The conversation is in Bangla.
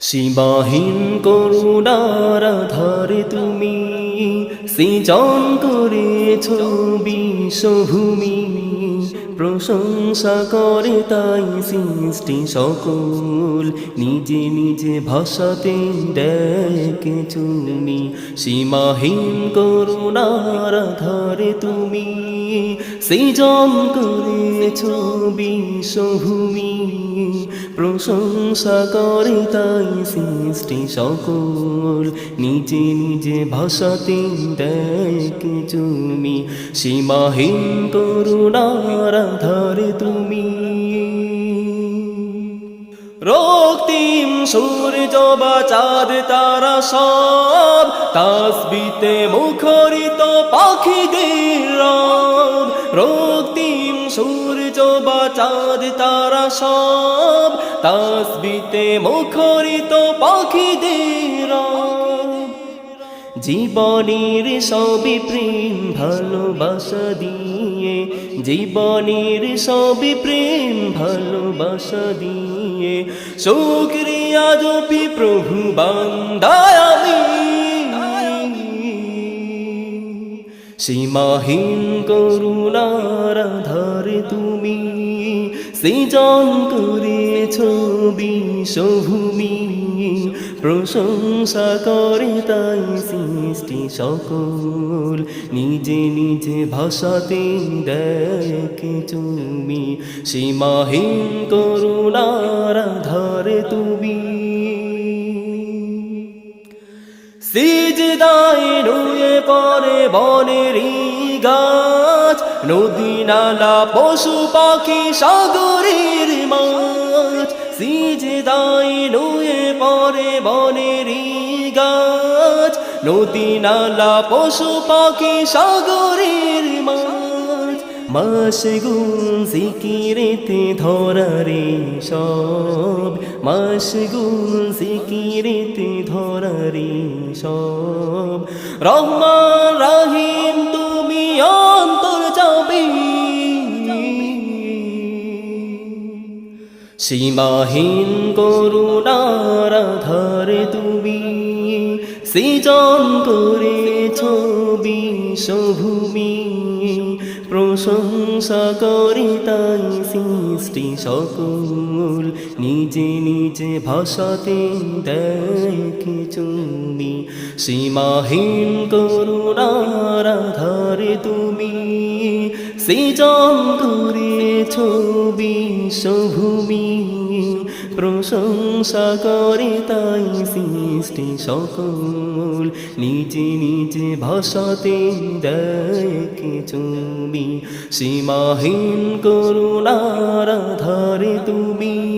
সীমাহীন করুণার ধারে তুমি সিজন করেছ বিশ্বভূমি প্রশংসা করে তাই সৃষ্টি সকল। নিজে নিজে ভাষাতে ডেকে তুমি। সীমাহীন করুণার ধারে তুমি। সৃজন করেছ বিশ্বভূমি। প্রশংসা করে তাই সৃষ্টি সকল। নিজে নিজে ভাষাতে দেখে তুমি। সীমাহীন করুণার ধারে তুমি। রক্তিম সূর্য বা চাঁদ, তারা সব তাসবিতে মুখরিত পাখিদের রব। রক্তিম সূর্য বা চাঁদ, তারা সব তাসবিতে মুখরিত পাখিদের জীবনের সবই প্রেম, ভালোবাসা দিয়ে। জীবনের সবই প্রেম, ভালোবাসা দিয়ে। শুক্রিয়া জপি প্রভু বান্দায় আমি। সীমাহীন করুণার ধারে তুমি। সৃজন করেছ বিশ্বভূমি প্রশংসা করে তাই সৃষ্টি সকল। নিজে নিজে ভাষাতে দেখে তুমি। সীমাহীন করুণার ধারে তুমি। সিজদায় নুয়ে পরে বনের গাছ। নদী নালা, পশু পাখি, সাগরের মাছ। সিজদাই নুয়ে পরে বনের গাছ। নদী নালা, পশু পাখি, সাগরের মাছ। মাস গুন সিকিরেতে ধরারে সব। মাস গুন সিকিরেতে ধরারে সব। রহমান রাহিম, তুমি অন্তর যাবে সীমাহীন করুণার ধারে তুমি সৃজন করেছ বিশ্বভূমি প্রশংসা করি তাই সৃষ্টি সকল নিজে নিজে ভাষাতে দেখে তুমি সীমাহীন করুণার ধারে তুমি সৃজন করেছ বিশ্বভূমি প্রশংসা করে তাই সৃষ্টি সকল, নিজে নিজে ভাষাতে দেখে সীমাহীন করুণার ধারে তুমি